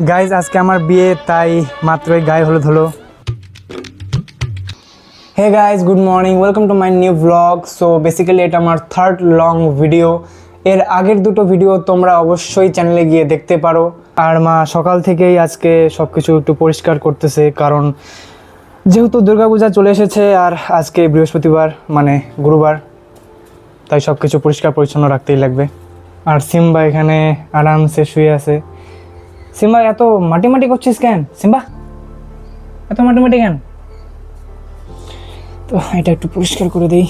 Guys আজকে আমার বিয়ে, তাই মাত্রই গায়ে হলুদ হলো। Hey guys good morning welcome to my new blog so basically এটা আমার থার্ড লং ভিডিও এর আগের দুটো ভিডিও তোমরা অবশ্যই চ্যানেলে গিয়ে দেখতে পারো। আর মা, সকাল থেকেই আজকে সব কিছু একটু পরিষ্কার করতেছে, কারণ যেহেতু দুর্গাপূজা চলে এসেছে, আর আজকে বৃহস্পতিবার মানে গুরুবার, তাই সব কিছু পরিষ্কার পরিচ্ছন্ন রাখতেই লাগবে। আর সিম্বা এখানে আরামসে শুয়ে আছে। সিম্বা, এত মাটি মাটি করছিস কেন? সিম্বা, এত মাটি মাটি কেন? তো, এটা একটু পরিষ্কার করে দিই।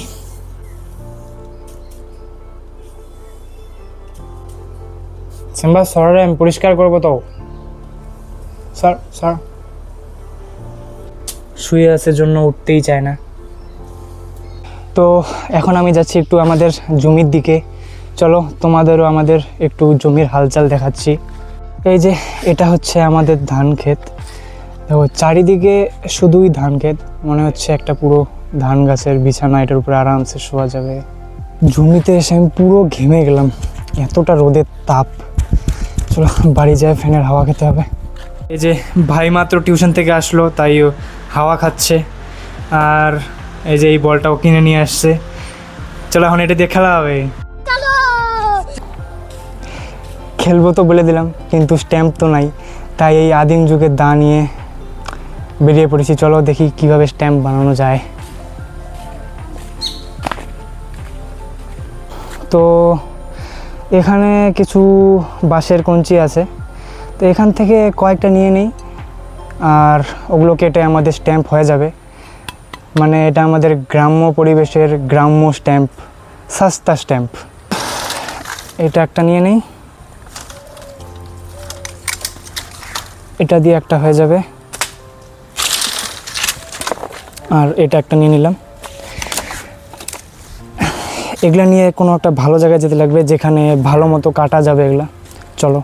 সিম্বা সরে আমি পরিষ্কার করব তো। স্যার স্যার শুয়ে আছে জন্য উঠতেই চায় না। তো, এখন আমি যাচ্ছি একটু আমাদের জমির দিকে। চলো, তোমাদেরও আমাদের একটু জমির হালচাল দেখাচ্ছি। এই যে এটা হচ্ছে আমাদের ধান ক্ষেত। দেখো, চারিদিকে শুধুই ধান ক্ষেত। মনে হচ্ছে একটা পুরো ধান গাছের বিছানা, এটার উপরে আরামসে শোয়া যাবে। জমিতে এসে আমি পুরো ঘেমে গেলাম। এতটা রোদের তাপ। চলো, বাড়ি যায় ফ্যানের হাওয়া খেতে হবে। এই যে ভাই মাত্র টিউশন থেকে আসলো, তাই হাওয়া খাচ্ছে। আর এই যে এই বলটাও কিনে নিয়ে আসছে। চলো, এখন এটা দিয়ে খেলা হবে। খেলব তো বলে দিলাম, কিন্তু স্ট্যাম্প তো নাই। তাই এই আদিম যুগের দা নিয়ে বেরিয়ে পড়েছি। চলো দেখি কীভাবে স্ট্যাম্প বানানো যায়। তো এখানে কিছু বাঁশের কঞ্চি আছে। তো এখান থেকে কয়েকটা নিয়ে নিই, আর ওগুলো কেটে আমাদের স্ট্যাম্প হয়ে যাবে। মানে এটা আমাদের গ্রাম্য পরিবেশের গ্রাম্য স্ট্যাম্প সস্তা স্ট্যাম্প এটা একটা নিয়ে নেই। এটা দিয়ে একটা হয়ে যাবে। আর এটা একটা নিয়ে নিলাম। এগুলা নিয়ে কোনো একটা ভালো জায়গায় যেতে লাগবে, যেখানে ভালো মতো কাটা যাবে এগুলা। চলো।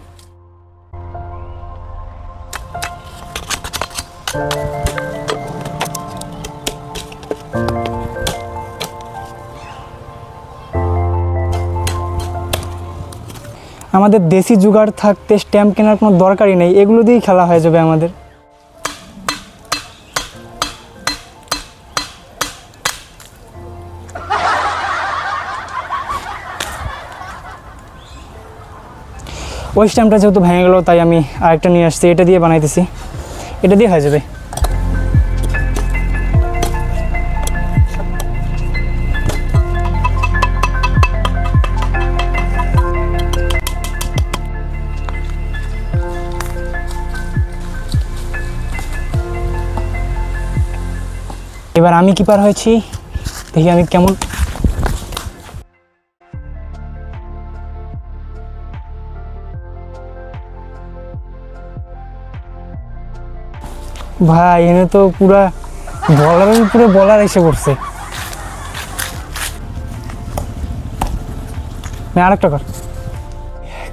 আমাদের দেশি জুগাড় থাকতে স্ট্যাম্প কেনার কোনো দরকারই নেই, এগুলো দিয়েই খেলা হয়ে যাবে আমাদের। ওই স্ট্যাম্পটা যেহেতু ভেঙে গেলো, তাই আমি আরেকটা নিয়ে আসছি, এটা দিয়ে বানাইতেছি। এটা দিয়ে হয়ে যাবে। এবার আমি কিপার হয়েছি? দেখি আমি কেমন ভাই, এনে তো পুরা বলারের উপরে বলার এসে পড়ছে। না, আরেকটা কর।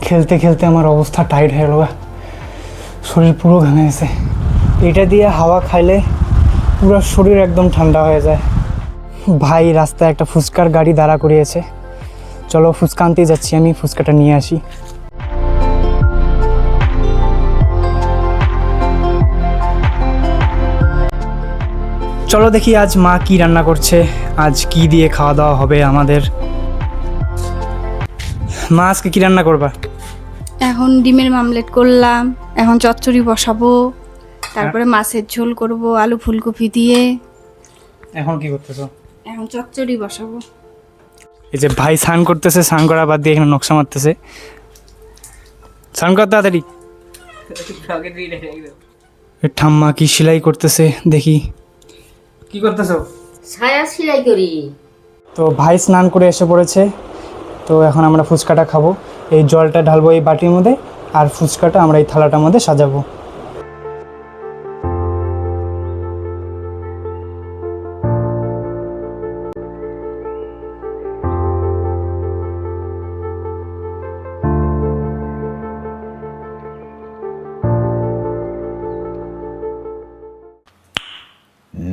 খেলতে খেলতে আমার অবস্থা টাইট হয়ে গেল শরীর পুরো ঘেমে গেছে। এটা দিয়ে হাওয়া খাইলে পুরো শরীর একদম ঠান্ডা হয়ে যায়। ভাই রাস্তায় একটা ফুচকার গাড়ি দাঁড়া করিয়েছে। চলো ফুচকা আনতে যাচ্ছি, আমি ফুচকাটা নিয়ে আসি। চলো দেখি আজ মা কি রান্না করছে, আজ কি দিয়ে খাওয়া দাওয়া হবে আমাদের। মা, আজকে কি রান্না করবা? এখন ডিমের মামলেট করলাম, এখন চচ্চড়ি বসাবো। তারপরে মাছের ঝোল করব আলু ফুলকপি দিয়ে। এখন কি করতেছো? এখন চচ্চড়ি বসাবো। এই যে ভাই স্নান করতেছে স্নান করা বাদ দিয়ে এখানে নকশা মারতেছে। স্নান কর তাড়াতাড়ি। ঠাম্মা কি সেলাই করতেছে দেখি। কি করতেছো? ছায়া সেলাই করি। তো ভাই স্নান করে এসে পড়েছে। তো এখন আমরা ফুচকাটা খাব। এই জলটা ঢালবো এই বাটির মধ্যে আর ফুচকাটা আমরা এই থালাটার মধ্যে সাজাবো।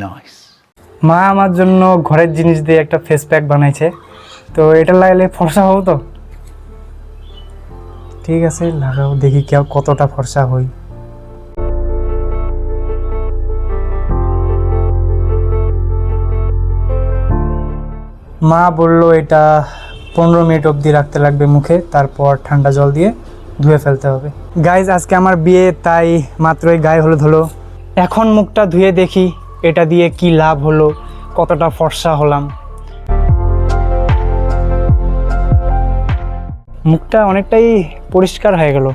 nice. মা আমার জন্য ঘরের জিনিস দিয়ে একটা ফেস প্যাক বানাইছে। তো এটা লাগালে ফর্সা হও তো? ঠিক আছে, লাগাও, দেখি কেউ কতটা ফর্সা হই। মা বলল, এটা পনেরো মিনিট অবধি রাখতে লাগবে মুখে, তারপর ঠান্ডা জল দিয়ে ধুয়ে ফেলতে হবে। গাইজ আজকে আমার বিয়ে, তাই মাত্রই গায়ে হলুদ হলো। এখন মুখটা ধুয়ে দেখি। এটা দিয়ে কি লাভ হলো? কতটা ফর্সা হলাম? মুখটা অনেকটাই পরিষ্কার হয়ে গেল।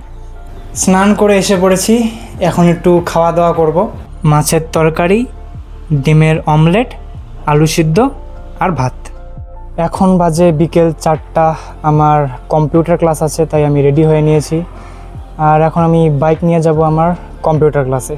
স্নান করে এসে পড়েছি। এখন একটু খাওয়া দাওয়া করব। মাছের তরকারি, ডিমের অমলেট, আলু সিদ্ধ আর ভাত। এখন বাজে বিকেল চারটা। আমার কম্পিউটার ক্লাস আছে, তাই আমি রেডি হয়ে নিয়েছি। আর এখন আমি বাইক নিয়ে যাব আমার কম্পিউটার ক্লাসে।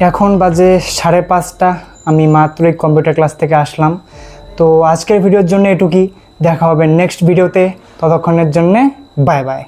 এখন বাজে সাড়ে পাঁচটা। আমি মাত্রই কম্পিউটার ক্লাস থেকে আসলাম। তো আজকের ভিডিওর জন্য এটুকুই। দেখা হবে নেক্সট ভিডিওতে ততক্ষণের জন্যে বাই বাই